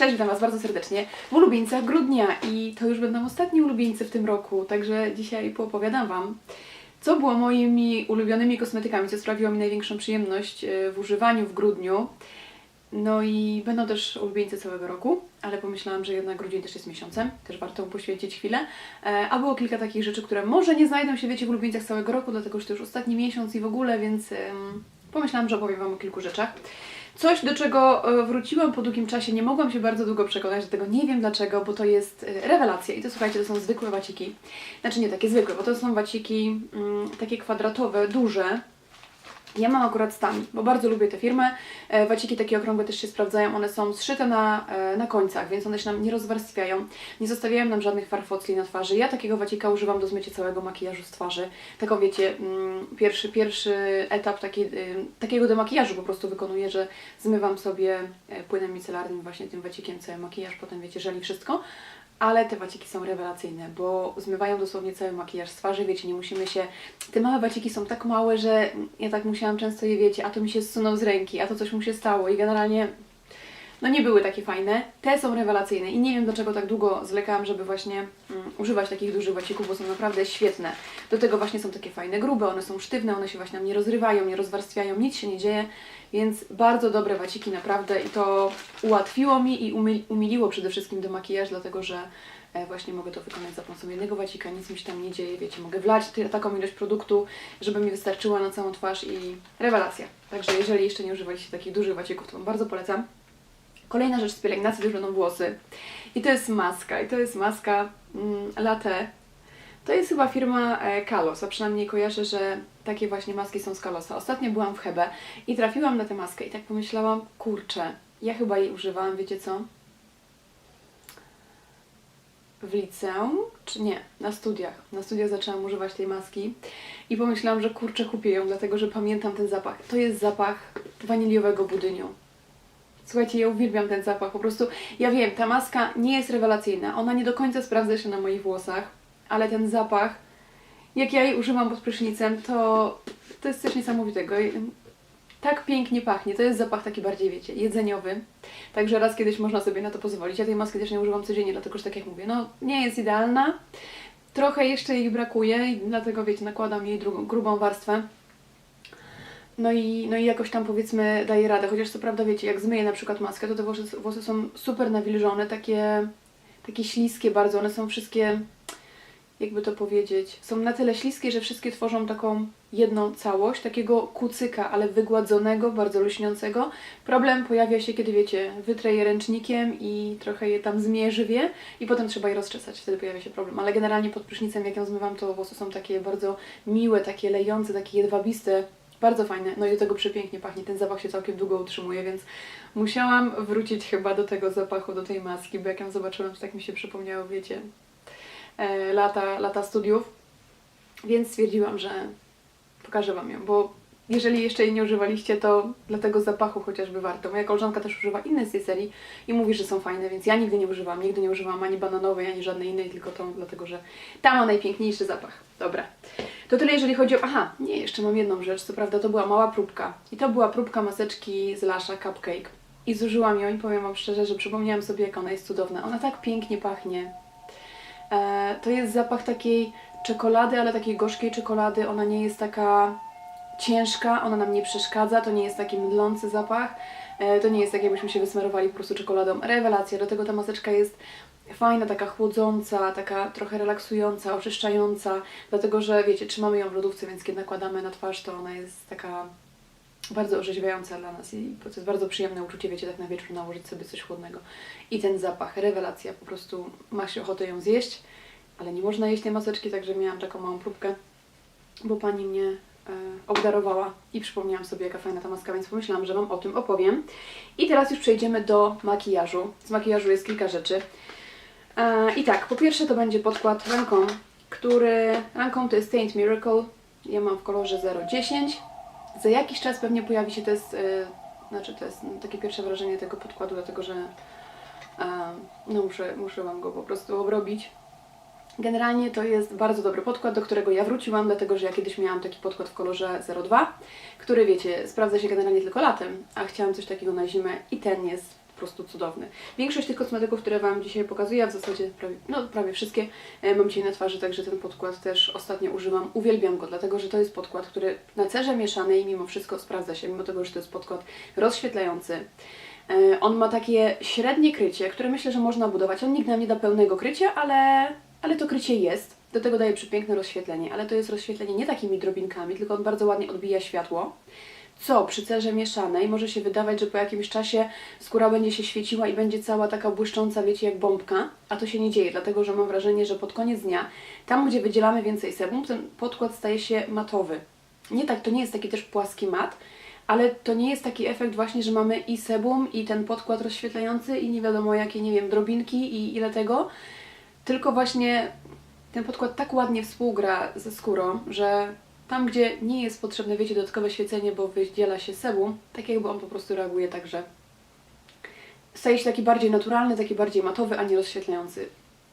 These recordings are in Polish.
Cześć, witam Was bardzo serdecznie w ulubieńcach grudnia i to już będą ostatni ulubieńcy w tym roku, także dzisiaj poopowiadam Wam, co było moimi ulubionymi kosmetykami, co sprawiło mi największą przyjemność e, w używaniu w grudniu. No i będą też ulubieńcy całego roku, ale pomyślałam, że jednak grudzień też jest miesiącem, też warto mu poświęcić chwilę. E, A było kilka takich rzeczy, które może nie znajdą się, wiecie, w ulubieńcach całego roku, dlatego że to już ostatni miesiąc i w ogóle, więc pomyślałam, że opowiem Wam o kilku rzeczach. Coś, do czego e, wróciłam po długim czasie, nie mogłam się bardzo długo przekonać do tego, nie wiem dlaczego, bo to jest e, rewelacja. I to słuchajcie, to są zwykłe waciki. Znaczy nie takie zwykłe, bo to są waciki mm, takie kwadratowe, duże. Ja mam akurat stan, bo bardzo lubię tę firmę. E, Waciki takie okrągłe też się sprawdzają. One są zszyte na, e, na końcach, więc one się nam nie rozwarstwiają. Nie zostawiają nam żadnych farfocli na twarzy. Ja takiego wacika używam do zmycia całego makijażu z twarzy. Taką wiecie, mm, pierwszy, pierwszy etap taki, y, takiego demakijażu po prostu wykonuję, że zmywam sobie e, płynem micelarnym właśnie tym wacikiem cały makijaż, potem wiecie, żeli wszystko. Ale te waciki są rewelacyjne, bo zmywają dosłownie cały makijaż z twarzy, wiecie, nie musimy się... Te małe waciki są tak małe, że ja tak musiałam często je, wiecie, a to mi się zsunął z ręki, a to coś mu się stało i generalnie no nie były takie fajne. Te są rewelacyjne i nie wiem dlaczego tak długo zwlekałam, żeby właśnie mm, używać takich dużych wacików, bo są naprawdę świetne. Do tego właśnie są takie fajne, grube, one są sztywne, one się właśnie nam nie rozrywają, nie rozwarstwiają, nic się nie dzieje, więc bardzo dobre waciki naprawdę i to ułatwiło mi i umil- umiliło przede wszystkim do makijaż, dlatego że e, właśnie mogę to wykonać za pomocą jednego wacika, nic mi się tam nie dzieje, wiecie, mogę wlać taką ilość produktu, żeby mi wystarczyła na całą twarz i rewelacja. Także jeżeli jeszcze nie używaliście takich dużych wacików, to Wam bardzo polecam. Kolejna rzecz z pielęgnacji to już będą włosy. I to jest maska. I to jest maska mm, Latte. To jest chyba firma e, Kalos, a przynajmniej kojarzę, że takie właśnie maski są z Kalosa. Ostatnio byłam w Hebe i trafiłam na tę maskę i tak pomyślałam, kurczę, ja chyba jej używałam, wiecie co? W liceum, czy nie, na studiach. Na studiach zaczęłam używać tej maski i pomyślałam, że kurczę, kupię ją, dlatego że pamiętam ten zapach. To jest zapach waniliowego budyniu. Słuchajcie, ja uwielbiam ten zapach. Po prostu, ja wiem, ta maska nie jest rewelacyjna. Ona nie do końca sprawdza się na moich włosach, ale ten zapach, jak ja jej używam pod prysznicem, to, to jest coś niesamowitego. Tak pięknie pachnie. To jest zapach taki bardziej, wiecie, jedzeniowy. Także raz kiedyś można sobie na to pozwolić. Ja tej maski też nie używam codziennie, dlatego że tak jak mówię, no nie jest idealna. Trochę jeszcze jej brakuje i dlatego, wiecie, nakładam jej drugą, grubą warstwę. No i, no i jakoś tam powiedzmy daje radę, chociaż co prawda wiecie, jak zmyję na przykład maskę, to te włosy, włosy są super nawilżone, takie, takie śliskie bardzo, one są wszystkie, jakby to powiedzieć, są na tyle śliskie, że wszystkie tworzą taką jedną całość, takiego kucyka, ale wygładzonego, bardzo luśniącego. Problem pojawia się, kiedy wiecie, wytrę je ręcznikiem i trochę je tam zmierzwie i potem trzeba je rozczesać, wtedy pojawia się problem. Ale generalnie pod prysznicem, jak ją zmywam, to włosy są takie bardzo miłe, takie lejące, takie jedwabiste, bardzo fajne, no i do tego przepięknie pachnie. Ten zapach się całkiem długo utrzymuje, więc musiałam wrócić chyba do tego zapachu, do tej maski, bo jak ją zobaczyłam, to tak mi się przypomniało, wiecie, e, lata, lata studiów. Więc stwierdziłam, że pokażę Wam ją, bo jeżeli jeszcze jej nie używaliście, to dla tego zapachu chociażby warto. Moja koleżanka też używa inne z tej serii i mówi, że są fajne, więc ja nigdy nie używam, nigdy nie używam ani bananowej, ani żadnej innej, tylko tą, dlatego że ta ma najpiękniejszy zapach. Dobra. To tyle, jeżeli chodzi o... Aha, nie, jeszcze mam jedną rzecz. Co prawda to była mała próbka. I to była próbka maseczki z Lasha Cupcake. I zużyłam ją i powiem Wam szczerze, że przypomniałam sobie, jak ona jest cudowna. Ona tak pięknie pachnie. E, to jest zapach takiej czekolady, ale takiej gorzkiej czekolady. Ona nie jest taka ciężka, ona nam nie przeszkadza, to nie jest taki mdlący zapach. E, to nie jest tak, jakbyśmy się wysmarowali po prostu czekoladą. Rewelacja. Do tego ta maseczka jest fajna, taka chłodząca, taka trochę relaksująca, oczyszczająca, dlatego że wiecie, trzymamy ją w lodówce, więc kiedy nakładamy na twarz, to ona jest taka bardzo orzeźwiająca dla nas i to jest bardzo przyjemne uczucie, wiecie, tak na wieczór nałożyć sobie coś chłodnego. I ten zapach, rewelacja, po prostu ma się ochotę ją zjeść, ale nie można jeść tej maseczki, także miałam taką małą próbkę, bo pani mnie e, obdarowała i przypomniałam sobie, jaka fajna ta maska, więc pomyślałam, że Wam o tym opowiem. I teraz już przejdziemy do makijażu. Z makijażu jest kilka rzeczy. E, I tak, po pierwsze to będzie podkład ręką, który ręką to jest Saint Miracle. Ja mam w kolorze 010. Za jakiś czas pewnie pojawi się test, e, znaczy to jest takie pierwsze wrażenie tego podkładu, dlatego że e, no muszę, muszę Wam go po prostu obrobić. Generalnie to jest bardzo dobry podkład, do którego ja wróciłam, dlatego że ja kiedyś miałam taki podkład w kolorze 02, który wiecie, sprawdza się generalnie tylko latem, a chciałam coś takiego na zimę i ten jest prostu cudowny. Większość tych kosmetyków, które Wam dzisiaj pokazuję, a w zasadzie prawie, no, prawie wszystkie e, mam dzisiaj na twarzy, także ten podkład też ostatnio używam. Uwielbiam go, dlatego że to jest podkład, który na cerze mieszanej mimo wszystko sprawdza się, mimo tego, że to jest podkład rozświetlający. E, On ma takie średnie krycie, które myślę, że można budować. On nigdy nam nie da pełnego krycia, ale, ale to krycie jest. Do tego daje przepiękne rozświetlenie, ale to jest rozświetlenie nie takimi drobinkami, tylko on bardzo ładnie odbija światło. Co przy cerze mieszanej może się wydawać, że po jakimś czasie skóra będzie się świeciła i będzie cała taka błyszcząca, wiecie, jak bombka, a to się nie dzieje, dlatego że mam wrażenie, że pod koniec dnia, tam gdzie wydzielamy więcej sebum, ten podkład staje się matowy. Nie tak, to nie jest taki też płaski mat, ale to nie jest taki efekt właśnie, że mamy i sebum, i ten podkład rozświetlający, i nie wiadomo jakie, nie wiem, drobinki i ile tego, tylko właśnie ten podkład tak ładnie współgra ze skórą, że tam, gdzie nie jest potrzebne, wiecie, dodatkowe świecenie, bo wydziela się sebum, tak jakby on po prostu reaguje tak, że staje się taki bardziej naturalny, taki bardziej matowy, a nie rozświetlający.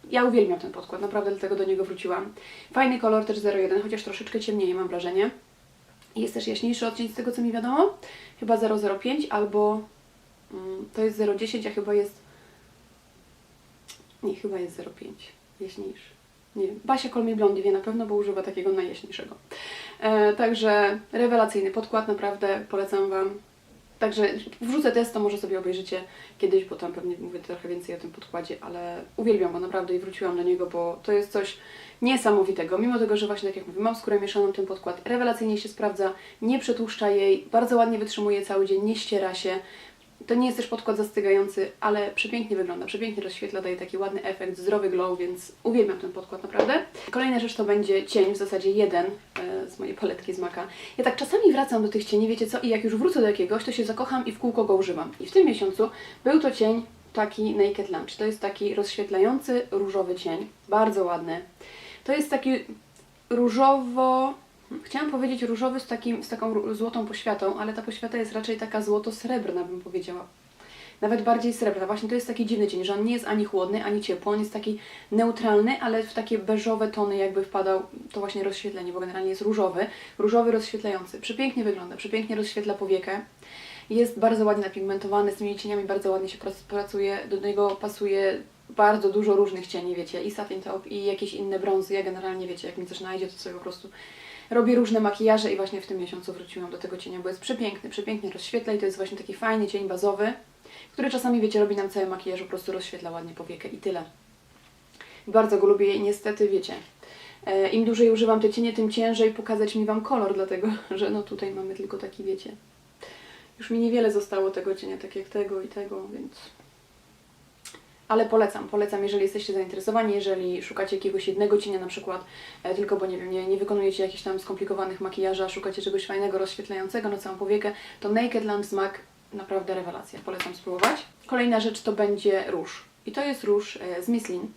Ja uwielbiam ten podkład, naprawdę dlatego do niego wróciłam. Fajny kolor też 01, chociaż troszeczkę ciemniej mam wrażenie. Jest też jaśniejszy odcień z tego, co mi wiadomo. Chyba 005 albo mm, to jest 010, a chyba jest... Nie, chyba jest 05. Jaśniejszy. Nie wiem. Basia Kolmi Blondie wie na pewno, bo używa takiego najjaśniejszego. E, także rewelacyjny podkład, naprawdę polecam Wam. Także wrzucę test, to może sobie obejrzycie kiedyś, bo tam pewnie mówię trochę więcej o tym podkładzie, ale uwielbiam go naprawdę i wróciłam do niego, bo to jest coś niesamowitego. Mimo tego, że właśnie tak jak mówię, mam skórę mieszaną, ten podkład rewelacyjnie się sprawdza, nie przetłuszcza jej, bardzo ładnie wytrzymuje cały dzień, nie ściera się. To nie jest też podkład zastygający, ale przepięknie wygląda, przepięknie rozświetla, daje taki ładny efekt, zdrowy glow, więc uwielbiam ten podkład naprawdę. Kolejna rzecz to będzie cień, w zasadzie jeden e, z mojej paletki z Maka. Ja tak czasami wracam do tych cieni, wiecie co, i jak już wrócę do jakiegoś, to się zakocham i w kółko go używam. I w tym miesiącu był to cień taki Naked Lunch. To jest taki rozświetlający różowy cień, bardzo ładny. To jest taki różowo... Chciałam powiedzieć różowy z, takim, z taką złotą poświatą, ale ta poświata jest raczej taka złoto-srebrna, bym powiedziała. Nawet bardziej srebrna. Właśnie to jest taki dziwny cień, że on nie jest ani chłodny, ani ciepły. On jest taki neutralny, ale w takie beżowe tony jakby wpadał to właśnie rozświetlenie, bo generalnie jest różowy. Różowy rozświetlający. Przepięknie wygląda, przepięknie rozświetla powiekę. Jest bardzo ładnie napigmentowany, z tymi cieniami bardzo ładnie się prac- pracuje. Do niego pasuje bardzo dużo różnych cieni, wiecie, i satin top, i jakieś inne brązy. Ja generalnie, wiecie, jak mi coś znajdzie, to sobie po prostu robię różne makijaże i właśnie w tym miesiącu wróciłam do tego cienia, bo jest przepiękny, przepięknie rozświetla i to jest właśnie taki fajny cień bazowy, który czasami, wiecie, robi nam cały makijaż, po prostu rozświetla ładnie powiekę i tyle. Bardzo go lubię i niestety, wiecie, e, im dłużej używam te cienie, tym ciężej pokazać mi Wam kolor, dlatego, że no tutaj mamy tylko taki, wiecie, już mi niewiele zostało tego cienia, tak jak tego i tego, więc... Ale polecam, polecam, jeżeli jesteście zainteresowani, jeżeli szukacie jakiegoś jednego cienia na przykład, e, tylko bo nie wiem, nie, nie wykonujecie jakichś tam skomplikowanych makijaży, a szukacie czegoś fajnego, rozświetlającego na całą powiekę, to Naked MAC naprawdę rewelacja, polecam spróbować. Kolejna rzecz to będzie róż. I to jest róż e, z Misslin.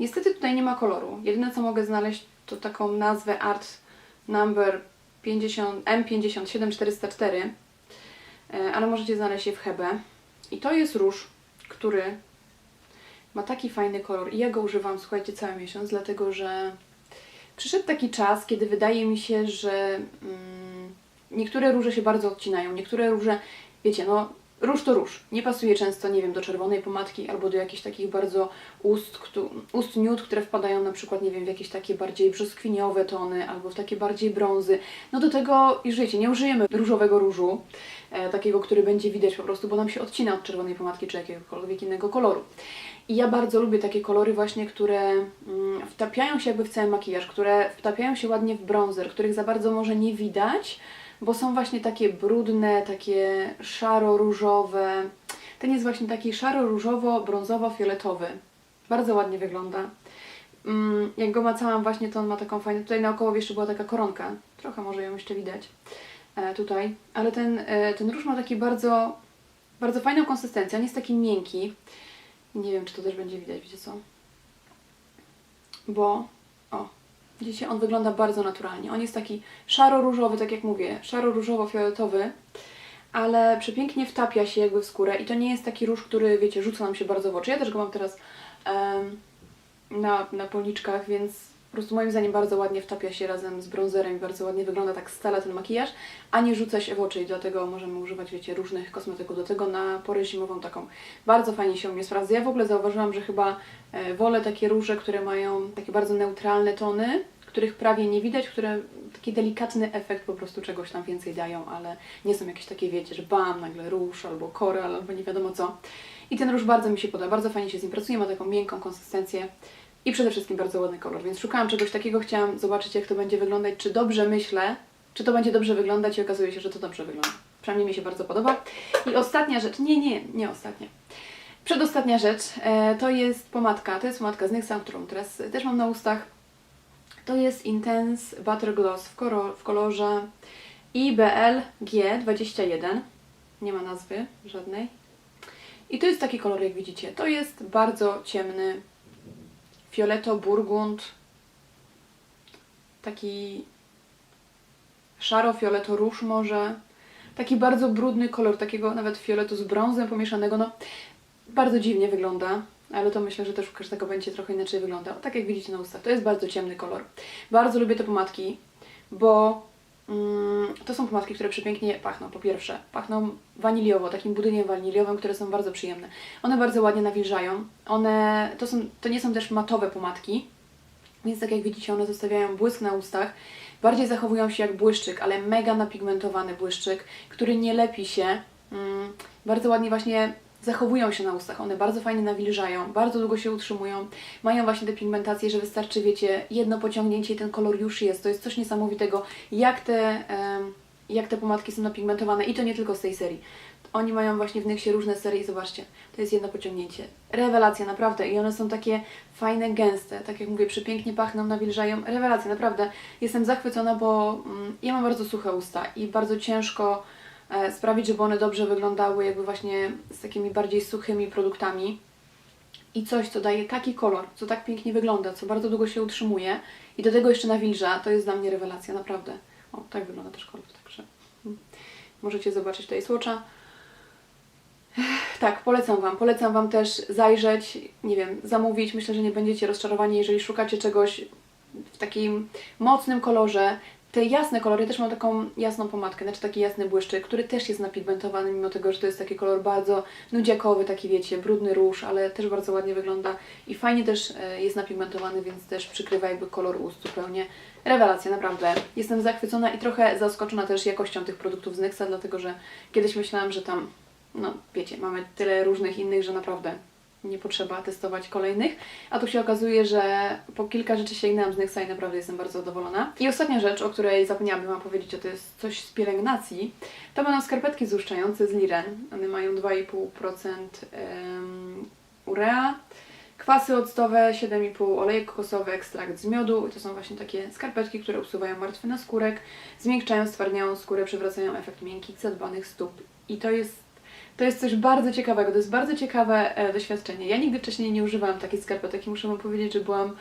Niestety tutaj nie ma koloru. Jedyne co mogę znaleźć to taką nazwę Art Number 50, M57404, e, ale możecie znaleźć je w Hebe. I to jest róż, który ma taki fajny kolor i ja go używam, słuchajcie, cały miesiąc, dlatego że przyszedł taki czas, kiedy wydaje mi się, że mm, niektóre róże się bardzo odcinają, niektóre róże, wiecie, no róż to róż, nie pasuje często, nie wiem, do czerwonej pomadki albo do jakichś takich bardzo ust, ust nude, które wpadają na przykład, nie wiem, w jakieś takie bardziej brzoskwiniowe tony albo w takie bardziej brązy. No do tego, już wiecie, nie użyjemy różowego różu, e, takiego, który będzie widać po prostu, bo nam się odcina od czerwonej pomadki czy jakiegokolwiek innego koloru. I ja bardzo lubię takie kolory właśnie, które mm, wtapiają się jakby w cały makijaż, które wtapiają się ładnie w bronzer, których za bardzo może nie widać, bo są właśnie takie brudne, takie szaro-różowe. Ten jest właśnie taki szaro-różowo-brązowo-fioletowy. Bardzo ładnie wygląda. Mm, Jak go macałam właśnie, to on ma taką fajną... Tutaj naokoło jeszcze była taka koronka. Trochę może ją jeszcze widać e, tutaj. Ale ten, e, ten róż ma taki bardzo, bardzo fajną konsystencję. On jest taki miękki. Nie wiem, czy to też będzie widać, wiecie co? Bo, o, widzicie, on wygląda bardzo naturalnie. On jest taki szaro-różowy, tak jak mówię, szaro-różowo-fioletowy, ale przepięknie wtapia się jakby w skórę i to nie jest taki róż, który, wiecie, rzuca nam się bardzo w oczy. Ja też go mam teraz na, na policzkach, więc po prostu moim zdaniem bardzo ładnie wtapia się razem z bronzerem i bardzo ładnie wygląda tak stale ten makijaż, a nie rzuca się w oczy i dlatego możemy używać, wiecie, różnych kosmetyków do tego na porę zimową taką. Bardzo fajnie się u mnie sprawdza. Ja w ogóle zauważyłam, że chyba e, wolę takie róże, które mają takie bardzo neutralne tony, których prawie nie widać, które taki delikatny efekt po prostu czegoś tam więcej dają, ale nie są jakieś takie, wiecie, że bam, nagle róż albo koral albo nie wiadomo co. I ten róż bardzo mi się podoba, bardzo fajnie się z nim pracuje, ma taką miękką konsystencję i przede wszystkim bardzo ładny kolor, więc szukałam czegoś takiego, chciałam zobaczyć jak to będzie wyglądać, czy dobrze myślę, czy to będzie dobrze wyglądać i okazuje się, że to dobrze wygląda. Przynajmniej mi się bardzo podoba. I ostatnia rzecz, nie, nie, nie ostatnia. Przedostatnia rzecz e, to jest pomadka, to jest pomadka z NYXa, którą teraz też mam na ustach. To jest Intense Butter Gloss w, w kolorze IBL G21. Nie ma nazwy żadnej. I to jest taki kolor, jak widzicie. To jest bardzo ciemny fioleto burgund. Taki szaro-fioleto róż może. Taki bardzo brudny kolor, takiego nawet fioletu z brązem pomieszanego. No, bardzo dziwnie wygląda, ale to myślę, że też u każdego będzie trochę inaczej wyglądał. Tak jak widzicie na ustach, to jest bardzo ciemny kolor. Bardzo lubię te pomadki, bo to są pomadki, które przepięknie pachną. Po pierwsze, pachną waniliowo, takim budyniem waniliowym, które są bardzo przyjemne. One bardzo ładnie nawilżają. One, to, są, to nie są też matowe pomadki, więc tak jak widzicie, one zostawiają błysk na ustach. Bardziej zachowują się jak błyszczyk, ale mega napigmentowany błyszczyk, który nie lepi się. Mm, bardzo ładnie właśnie zachowują się na ustach. One bardzo fajnie nawilżają, bardzo długo się utrzymują. Mają właśnie te pigmentacje, że wystarczy, wiecie, jedno pociągnięcie i ten kolor już jest. To jest coś niesamowitego, jak te, jak te pomadki są napigmentowane i to nie tylko z tej serii. Oni mają właśnie w Nyksie różne serie i zobaczcie, to jest jedno pociągnięcie. Rewelacja, naprawdę. I one są takie fajne, gęste, tak jak mówię, przepięknie pachną, nawilżają. Rewelacja, naprawdę. Jestem zachwycona, bo mm, ja mam bardzo suche usta i bardzo ciężko sprawić, żeby one dobrze wyglądały, jakby właśnie z takimi bardziej suchymi produktami. I coś, co daje taki kolor, co tak pięknie wygląda, co bardzo długo się utrzymuje i do tego jeszcze nawilża, to jest dla mnie rewelacja, naprawdę. O, tak wygląda też kolor, także mm, możecie zobaczyć tutaj słocza. Tak, polecam Wam. Polecam Wam też zajrzeć, nie wiem, zamówić. Myślę, że nie będziecie rozczarowani, jeżeli szukacie czegoś w takim mocnym kolorze. Te jasne kolory, też mam taką jasną pomadkę, znaczy taki jasny błyszczyk, który też jest napigmentowany, mimo tego, że to jest taki kolor bardzo nudziakowy, taki wiecie, brudny róż, ale też bardzo ładnie wygląda i fajnie też e, jest napigmentowany, więc też przykrywa jakby kolor ust zupełnie. Rewelacja, naprawdę. Jestem zachwycona i trochę zaskoczona też jakością tych produktów z Nyxa, dlatego że kiedyś myślałam, że tam no wiecie, mamy tyle różnych innych, że naprawdę nie potrzeba testować kolejnych. A tu się okazuje, że po kilka rzeczy sięgnęłam z Nyxa i naprawdę jestem bardzo zadowolona. I ostatnia rzecz, o której zapomniałabym Wam powiedzieć, to jest coś z pielęgnacji, to będą skarpetki złuszczające z Liren. One mają 2,5% em, urea, kwasy octowe, 7,5 olejek kokosowy, ekstrakt z miodu. I to są właśnie takie skarpetki, które usuwają martwy naskórek, zmiękczają, stwardniają skórę, przywracają efekt miękkich, zadbanych stóp. I to jest to jest coś bardzo ciekawego, to jest bardzo ciekawe e, doświadczenie. Ja nigdy wcześniej nie używałam takiej skarpetek i muszę Wam powiedzieć, że byłam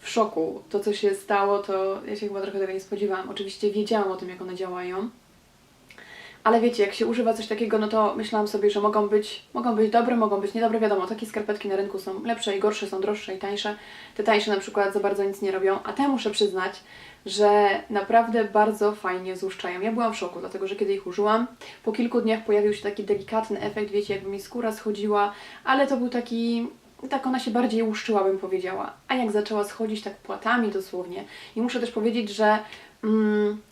w szoku. To, co się stało, to ja się chyba trochę tego nie spodziewałam. Oczywiście wiedziałam o tym, jak one działają. Ale wiecie, jak się używa coś takiego, no to myślałam sobie, że mogą być, mogą być dobre, mogą być niedobre. Wiadomo, takie skarpetki na rynku są lepsze i gorsze, są droższe i tańsze. Te tańsze na przykład za bardzo nic nie robią, a te muszę przyznać, że naprawdę bardzo fajnie złuszczają. Ja byłam w szoku, dlatego że kiedy ich użyłam, po kilku dniach pojawił się taki delikatny efekt, wiecie, jakby mi skóra schodziła, ale to był taki tak ona się bardziej łuszczyła, bym powiedziała. A jak zaczęła schodzić tak płatami dosłownie. I muszę też powiedzieć, że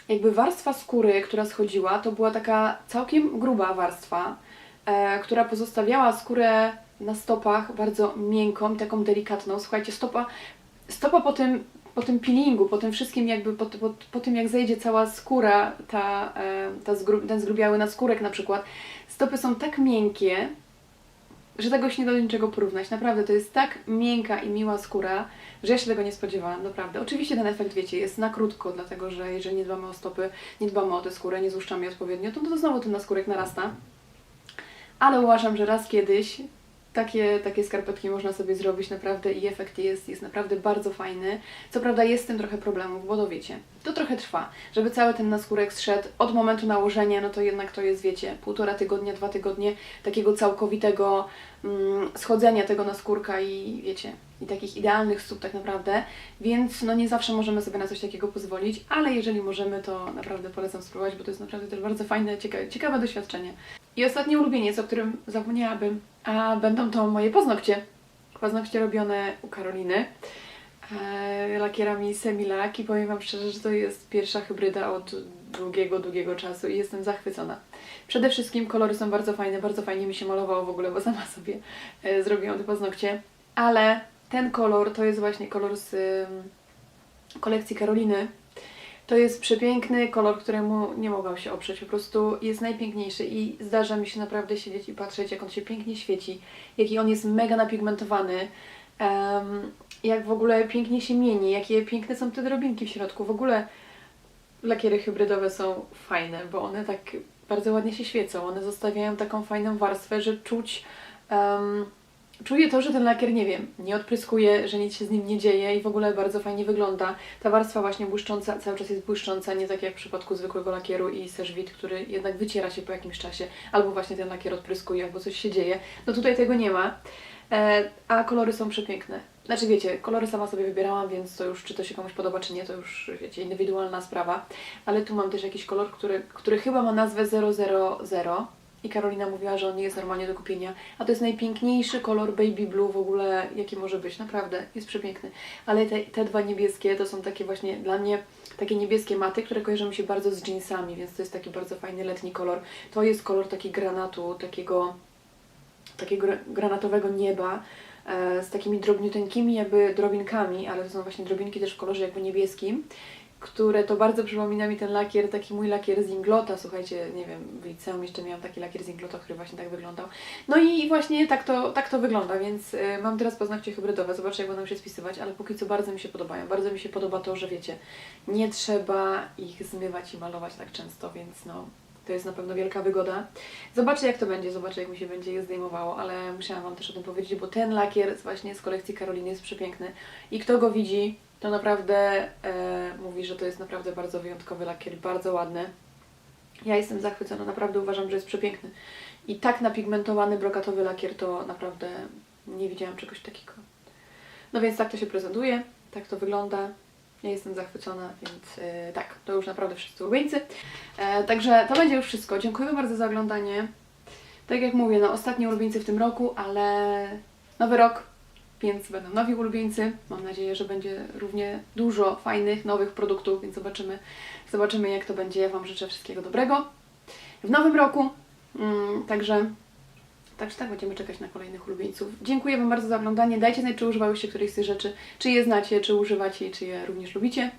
jakby warstwa skóry, która schodziła, to była taka całkiem gruba warstwa, e, która pozostawiała skórę na stopach bardzo miękką, taką delikatną. Słuchajcie, stopa, stopa po tym, po tym peelingu, po tym wszystkim jakby, po, po, po tym jak zejdzie cała skóra, ta, e, ta zgru, ten zgrubiały naskórek na przykład, stopy są tak miękkie, że tego się nie da do niczego porównać. Naprawdę, to jest tak miękka i miła skóra, że ja się tego nie spodziewałam, naprawdę. Oczywiście ten efekt, wiecie, jest na krótko, dlatego że jeżeli nie dbamy o stopy, nie dbamy o tę skórę, nie złuszczamy jej odpowiednio, to, to znowu ten naskórek narasta. Ale uważam, że raz kiedyś takie, takie skarpetki można sobie zrobić naprawdę i efekt jest, jest naprawdę bardzo fajny. Co prawda jest z tym trochę problemów, bo to wiecie, to trochę trwa. Żeby cały ten naskórek zszedł od momentu nałożenia, no to jednak to jest, wiecie, półtora tygodnia, dwa tygodnie takiego całkowitego mm, schodzenia tego naskórka i wiecie, i takich idealnych stóp tak naprawdę, więc no nie zawsze możemy sobie na coś takiego pozwolić, ale jeżeli możemy, to naprawdę polecam spróbować, bo to jest naprawdę też bardzo fajne, ciekawe, ciekawe doświadczenie. I ostatni ulubieniec, o którym zapomniałabym, a będą to moje paznokcie. Paznokcie robione u Karoliny e, lakierami Semilak i powiem Wam szczerze, że to jest pierwsza hybryda od długiego, długiego czasu i jestem zachwycona. Przede wszystkim kolory są bardzo fajne, bardzo fajnie mi się malowało w ogóle, bo sama sobie e, zrobiłam te paznokcie, ale ten kolor to jest właśnie kolor z ym, kolekcji Karoliny. To jest przepiękny kolor, któremu nie mogłam się oprzeć. Po prostu jest najpiękniejszy i zdarza mi się naprawdę siedzieć i patrzeć, jak on się pięknie świeci, jaki on jest mega napigmentowany, em, jak w ogóle pięknie się mieni, jakie piękne są te drobinki w środku. W ogóle lakiery hybrydowe są fajne, bo one tak bardzo ładnie się świecą. One zostawiają taką fajną warstwę, że czuć. em, Czuję to, że ten lakier, nie wiem, nie odpryskuje, że nic się z nim nie dzieje i w ogóle bardzo fajnie wygląda. Ta warstwa właśnie błyszcząca cały czas jest błyszcząca, nie tak jak w przypadku zwykłego lakieru i Serzwit, który jednak wyciera się po jakimś czasie, albo właśnie ten lakier odpryskuje, albo coś się dzieje. No tutaj tego nie ma, e, a kolory są przepiękne. Znaczy wiecie, kolory sama sobie wybierałam, więc to już czy to się komuś podoba, czy nie, to już wiecie, indywidualna sprawa. Ale tu mam też jakiś kolor, który, który chyba ma nazwę 000. I Karolina mówiła, że on nie jest normalnie do kupienia. A to jest najpiękniejszy kolor baby blue w ogóle, jaki może być. Naprawdę, jest przepiękny. Ale te, te dwa niebieskie to są takie właśnie dla mnie takie niebieskie maty, które kojarzą mi się bardzo z jeansami, więc to jest taki bardzo fajny letni kolor. To jest kolor taki granatu, takiego, takiego gra- granatowego nieba e, z takimi drobniuteńkimi jakby drobinkami, ale to są właśnie drobinki też w kolorze jakby niebieskim które to bardzo przypomina mi ten lakier, taki mój lakier z Inglota, słuchajcie, nie wiem, w liceum jeszcze miałam taki lakier z Inglota, który właśnie tak wyglądał. No i właśnie tak to, tak to wygląda, więc y, mam teraz paznokcie hybrydowe, zobaczę jak będą się spisywać, ale póki co bardzo mi się podobają. Bardzo mi się podoba to, że wiecie, nie trzeba ich zmywać i malować tak często, więc no, to jest na pewno wielka wygoda. Zobaczę jak to będzie, zobaczę jak mi się będzie je zdejmowało, ale musiałam Wam też o tym powiedzieć, bo ten lakier właśnie z kolekcji Karoliny jest przepiękny i kto go widzi, to naprawdę e, mówi, że to jest naprawdę bardzo wyjątkowy lakier, bardzo ładny. Ja jestem zachwycona, naprawdę uważam, że jest przepiękny. I tak napigmentowany brokatowy lakier to naprawdę nie widziałam czegoś takiego. No więc tak to się prezentuje, tak to wygląda. Ja jestem zachwycona, więc e, tak, to już naprawdę wszyscy ulubieńcy. E, także to będzie już wszystko. Dziękuję bardzo za oglądanie. Tak jak mówię, no ostatni ulubieńcy w tym roku, ale nowy rok, więc będą nowi ulubieńcy. Mam nadzieję, że będzie równie dużo fajnych, nowych produktów, więc zobaczymy, zobaczymy jak to będzie. Ja Wam życzę wszystkiego dobrego w nowym roku. Mm, także, także tak, będziemy czekać na kolejnych ulubieńców. Dziękuję Wam bardzo za oglądanie. Dajcie znać, czy używałyście którejś z tych rzeczy, czy je znacie, czy używacie i czy je również lubicie.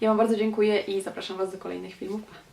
Ja Wam bardzo dziękuję i zapraszam Was do kolejnych filmów.